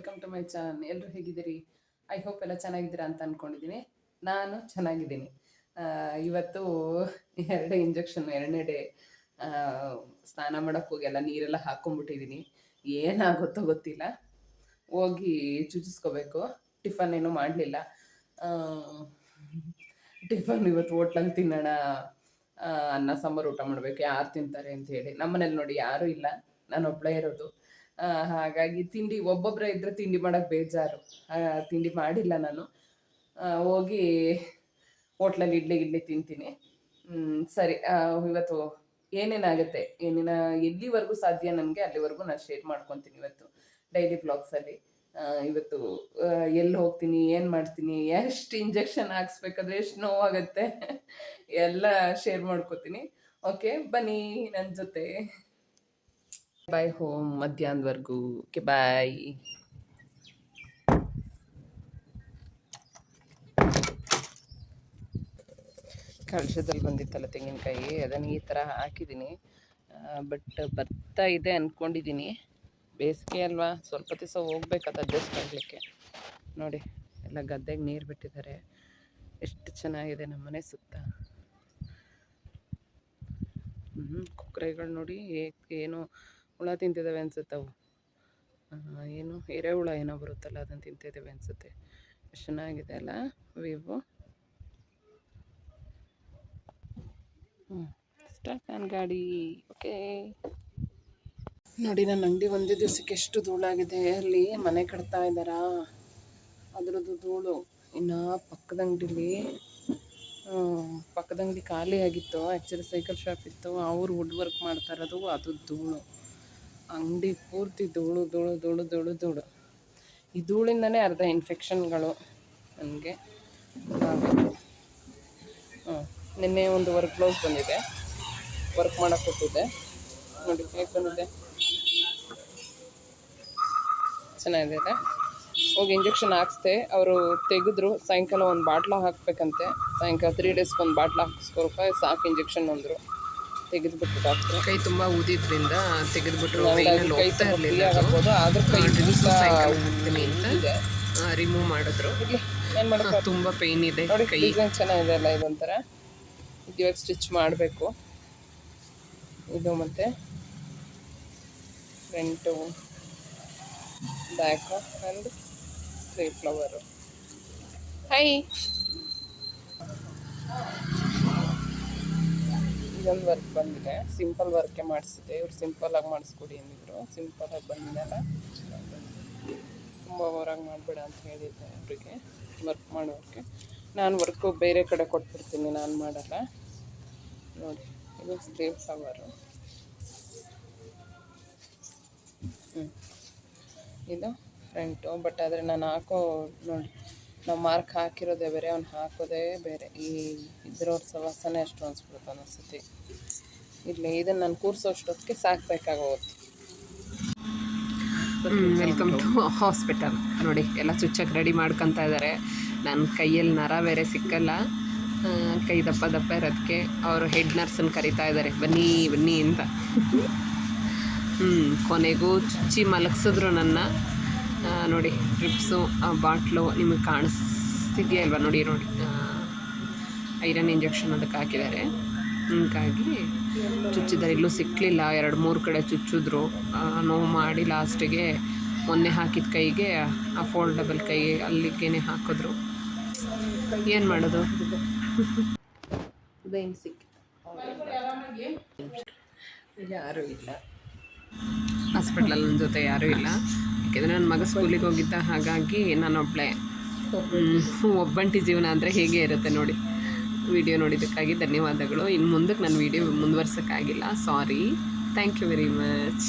Welcome to my channel. ಎಲ್ಲರೂ ಹೇಗಿದ್ದೀರಿ? I hope ಎಲ್ಲ ಚೆನ್ನಾಗಿದ್ದೀರಾ ಅಂತ ಅಂದ್ಕೊಂಡಿದ್ದೀನಿ ನಾನು ಚೆನ್ನಾಗಿದ್ದೀನಿ. ಇವತ್ತು ಎರಡೇ ಇಂಜೆಕ್ಷನ್, ಎರಡನೇ ಡೇ. ಸ್ನಾನ ಮಾಡೋಕ್ಕೆ ಹೋಗಿ ಎಲ್ಲ ನೀರೆಲ್ಲ ಹಾಕೊಂಡ್ಬಿಟ್ಟಿದ್ದೀನಿ. ಏನಾಗುತ್ತೋ ಗೊತ್ತಿಲ್ಲ. ಹೋಗಿ ಚುಚಿಸ್ಕೋಬೇಕು ಟಿಫನ್ ಏನೂ ಮಾಡಲಿಲ್ಲ. ಟಿಫನ್ ಇವತ್ತು ಹೋಟ್ಲಲ್ಲಿ ತಿನ್ನೋಣ. ಅನ್ನ, ಸಾಂಬಾರು ಊಟ ಮಾಡಬೇಕು. ಯಾರು ತಿಂತಾರೆ ಅಂತ ಹೇಳಿ. ನಮ್ಮನೇಲಿ ನೋಡಿ ಯಾರೂ ಇಲ್ಲ. ನಾನು ಒಬ್ಬಳೇ ಇರೋದು. ಹಾಗಾಗಿ ತಿಂಡಿ ಒಬ್ಬೊಬ್ಬರೇ ಇದ್ದರೆ ತಿಂಡಿ ಮಾಡೋಕ್ಕೆ ಬೇಜಾರು. ತಿಂಡಿ ಮಾಡಿಲ್ಲ ನಾನು. ಹೋಗಿ ಹೋಟ್ಲಲ್ಲಿ ಇಡ್ಲಿ ಇಡ್ಲಿ ತಿಂತೀನಿ. ಸರಿ. ಇವತ್ತು ಏನೇನಾಗುತ್ತೆ? ಏನೇನ, ಎಲ್ಲಿವರೆಗೂ ಸಾಧ್ಯ ನನಗೆ ಅಲ್ಲಿವರೆಗೂ ನಾನು ಶೇರ್ ಮಾಡ್ಕೊತೀನಿ ಇವತ್ತು ಡೈಲಿ ಬ್ಲಾಗ್ಸಲ್ಲಿ ಇವತ್ತು ಎಲ್ಲಿ ಹೋಗ್ತೀನಿ, ಏನು ಮಾಡ್ತೀನಿ, ಎಷ್ಟು ಇಂಜೆಕ್ಷನ್ ಹಾಕ್ಸ್ಬೇಕಾದ್ರೆ ಎಷ್ಟು ನೋವಾಗುತ್ತೆ? ಎಲ್ಲ ಶೇರ್ ಮಾಡ್ಕೊತೀನಿ. ಓಕೆ, ಬನ್ನಿ ನನ್ನ ಜೊತೆ. ಬಾಯ್ ಹೋಮ್ ಮಧ್ಯಾಹ್ನದವರೆಗೂ ಓಕೆ ಬಾಯ್ ಕಳಶದಲ್ಲಿ ಬಂದಿತ್ತಲ್ಲ ತೆಂಗಿನಕಾಯಿ, ಅದನ್ನು ಈ ಥರ ಹಾಕಿದ್ದೀನಿ ಬಟ್ ಬರ್ತಾ ಇದೆ ಅಂದ್ಕೊಂಡಿದ್ದೀನಿ ಬೇಸಿಗೆ ಅಲ್ವಾ, ಸ್ವಲ್ಪ ದಿವಸ ಹೋಗ್ಬೇಕು ಅದು ಅಡ್ಜಸ್ಟ್ ಆಗಲಿಕ್ಕೆ. ನೋಡಿ, ಎಲ್ಲ ಗದ್ದೆಗೆ ನೀರು ಬಿಟ್ಟಿದ್ದಾರೆ. ಎಷ್ಟು ಚೆನ್ನಾಗಿದೆ ನಮ್ಮ ಮನೆ ಸುತ್ತ. ಹ್ಞೂ ಕುಕ್ಕರೆಗಳು ನೋಡಿ ಏನು ಹುಳ ತಿಂತಿದ್ದಾವೆ ಅನ್ಸುತ್ತೆ ಅವು. ಏನು ಎರೆಹುಳ ಏನೋ ಬರುತ್ತಲ್ಲ, ಅದನ್ನು ತಿಂತಿದ್ದಾವೆ ಅನಿಸುತ್ತೆ. ಎಷ್ಟು ಚೆನ್ನಾಗಿದೆ ಅಲ್ಲ ವಿವೋ? ಹ್ಞೂ ಸ್ಟಾರ್ಟ್ ನನ್ನ ಗಾಡಿ. ಓಕೆ. ನೋಡಿ ನನ್ನ ಅಂಗಡಿ ಒಂದೇ ದಿವಸಕ್ಕೆ ಎಷ್ಟು ಧೂಳಾಗಿದೆ. ಅಲ್ಲಿ ಮನೆ ಕಟ್ತಾ ಇದ್ದಾರಾ? ಅದರದ್ದು ಧೂಳು ಇನ್ನು ಪಕ್ಕದ ಅಂಗಡಿಲಿ ಪಕ್ಕದ ಅಂಗಡಿ ಖಾಲಿ ಆಗಿತ್ತು ಆ್ಯಕ್ಚುಲಿ ಸೈಕಲ್ ಶಾಪ್ ಇತ್ತು. ಅವ್ರು ವುಡ್ ವರ್ಕ್ ಮಾಡ್ತಾ ಇರೋದು, ಅದು ಧೂಳು. ಅಂಗಡಿ ಪೂರ್ತಿ ಧೂಳು ಧೂಳು ಧೂಳು ಧೂಳು ಧೂಳು. ಈ ಧೂಳಿಂದನೇ ಅರ್ಧ ಇನ್ಫೆಕ್ಷನ್ಗಳು ನನಗೆ ಹಾಂ ನಿನ್ನೆ ಒಂದು ವರ್ಕ್ ಬ್ಲೌಸ್ ಬಂದಿದೆ. ವರ್ಕ್ ಮಾಡೋಕ್ಕೆ ಕೊಟ್ಟಿದ್ದೆ ನೋಡಿ, ಹೇಗೆ ಬಂದಿದೆ? ಚೆನ್ನಾಗಿದೆ? ಹೋಗಿ ಇಂಜೆಕ್ಷನ್ ಹಾಕ್ಸ್ದೆ. ಅವರು ತೆಗೆದ್ರು. ಸಾಯಂಕಾಲ ಒಂದು ಬಾಟ್ಲ ಹಾಕಬೇಕಂತೆ. ಸಾಯಂಕಾಲ ತ್ರೀ ಡೇಸ್ಗೆ ಒಂದು ಬಾಟ್ಲ ಹಾಕಿಸ್ಕೊಳಕ್ಕೆ ಸಾಕು ಇಂಜೆಕ್ಷನ್ ಅಂದರು. ತೆಗೆದುಬಿಟ್ಟು ಡಾಕ್ಟ್ರು ಕೈ ತುಂಬಾ ಊದಿದ್ರಿಂದ ತೆಗೆದ್ಬಿಟ್ರು. ಹಂಗಾಗಿ ಕೈ ಹೋಗ್ತಾ ಇರಲಿಲ್ಲ free ಆಗ್ಬೋದು ಕೈ ಡ್ರಿಲ್ಸ್ ಸೈಕಲ್ ಅಂತ ರಿಮೂವ್ ಮಾಡಿದ್ರು. ತುಂಬ ಏನು ಮಾಡೋಕ್ಕೆ ತುಂಬಾ ಪೇನ್ ಇದೆ ನೋಡಿ ಕೈ. ಚೆನ್ನಾಗಿದೆ ಅಲ್ಲ ಇದೊಂಥರ? ಇದು ಇವಾಗ ಸ್ಟಿಚ್ ಮಾಡಬೇಕು? ಇದು ಮತ್ತೆ front back and sleeve flower high ಇದೊಂದು ವರ್ಕ್ ಬಂದಿದೆ. ಸಿಂಪಲ್ ವರ್ಕೇ ಮಾಡಿಸಿದೆ ಇವ್ರು ಸಿಂಪಲಾಗಿ ಮಾಡಿಸ್ಕೊಡಿ ಅಂದಿದ್ರು. ಸಿಂಪಲಾಗಿ ಬಂದಿದ್ದಲ್ಲ ತುಂಬ ಹೊರಗೆ ಮಾಡಬೇಡ ಅಂತ ಹೇಳಿದ್ದೆ ಅವರಿಗೆ ವರ್ಕ್ ಮಾಡೋಕ್ಕೆ ನಾನು ವರ್ಕು ಬೇರೆ ಕಡೆ ಕೊಟ್ಬಿಡ್ತೀನಿ. ನಾನು ಮಾಡಲ್ಲ. ನೋಡಿ, ಇದು ಸ್ಲೀವ್ ಫ್ಲವರು ಹ್ಞೂ ಇದು ಫ್ರಂಟು. ಬಟ್ ಆದರೆ ನಾನು ಹಾಕೋ, ನೋಡಿ. ನಾವು ಮಾರ್ಕ್ ಹಾಕಿರೋದೇ ಬೇರೆ, ಅವ್ನು ಹಾಕೋದೇ ಬೇರೆ. ಈ ಇದ್ರವ್ರ ಸವಾಸನೆ ಅಷ್ಟು ಅನಿಸ್ಬಿಡುತ್ತೆ ಅನಿಸುತ್ತೆ ಇಲ್ಲಿ ಇದನ್ನು ನಾನು ಕೂರಿಸೋಷ್ಟೊತ್ತಿಗೆ ಸಾಕಬೇಕಾಗೋಗುತ್ತೆ ವೆಲ್ಕಮ್ ಟು ಹಾಸ್ಪಿಟಲ್ ನೋಡಿ, ಎಲ್ಲ ಚುಚ್ಚಕ್ಕೆ ರೆಡಿ ಮಾಡ್ಕೊತ ಇದ್ದಾರೆ ನನ್ನ ಕೈಯಲ್ಲಿ ನರ ಬೇರೆ ಸಿಕ್ಕಲ್ಲ. ಕೈ ದಪ್ಪ ದಪ್ಪ ಇರೋದಕ್ಕೆ ಅವರು ಹೆಡ್ ನರ್ಸನ್ನ ಕರಿತಾ ಇದ್ದಾರೆ ಬನ್ನಿ ಬನ್ನಿ ಅಂತ. ಹ್ಞೂ ಕೊನೆಗೂ ಚುಚ್ಚಿ ಮಲಗಿಸಿದ್ರು ನನ್ನ. ನೋಡಿ ಡ್ರಿಪ್ಸು ಬಾಟ್ಲು ನಿಮಗೆ ಕಾಣಿಸ್ತಿದೆಯಾ ಅಲ್ವಾ ನೋಡಿ ನೋಡಿ. ಐರನ್ ಇಂಜೆಕ್ಷನ್ ಅದಕ್ಕೆ ಹಾಕಿದ್ದಾರೆ. ಹಿಂಗಾಗಿ ಚುಚ್ಚಿದ್ದಾರೆ. ಇಲ್ಲೂ ಸಿಕ್ಕಲಿಲ್ಲ ಎರಡು ಮೂರು ಕಡೆ ಚುಚ್ಚಿದ್ರು. ನೋವು ಮಾಡಿ ಲಾಸ್ಟಿಗೆ ಮೊನ್ನೆ ಹಾಕಿದ ಕೈಗೆ ಆ ಫೋಲ್ಡಬಲ್ ಕೈಗೆ ಅಲ್ಲಿಗೇನೆ ಹಾಕಿದ್ರು. ಏನು ಮಾಡೋದು? ಬೇನ್ ಯಾರೂ ಇಲ್ಲ. ಹಾಸ್ಪಿಟ್ಲಲ್ಲಿ ನನ್ನ ಜೊತೆ ಯಾರೂ ಇಲ್ಲ. ಯಾಕೆಂದರೆ ನನ್ನ ಮಗ ಸ್ಕೂಲಿಗೆ ಹೋಗಿದ್ದ ಹಾಗಾಗಿ ನಾನೊಬ್ಬಳೇ ಒಬ್ಬಂಟಿ ಜೀವನ ಅಂದರೆ ಹೇಗೆ ಇರುತ್ತೆ ನೋಡಿ. ವಿಡಿಯೋ ನೋಡಿದ್ದಕ್ಕಾಗಿ ಧನ್ಯವಾದಗಳು. ಇನ್ನು ಮುಂದಕ್ಕೆ ನಾನು video ಮುಂದುವರ್ಸೋಕ್ಕಾಗಿಲ್ಲ. Sorry thank you very much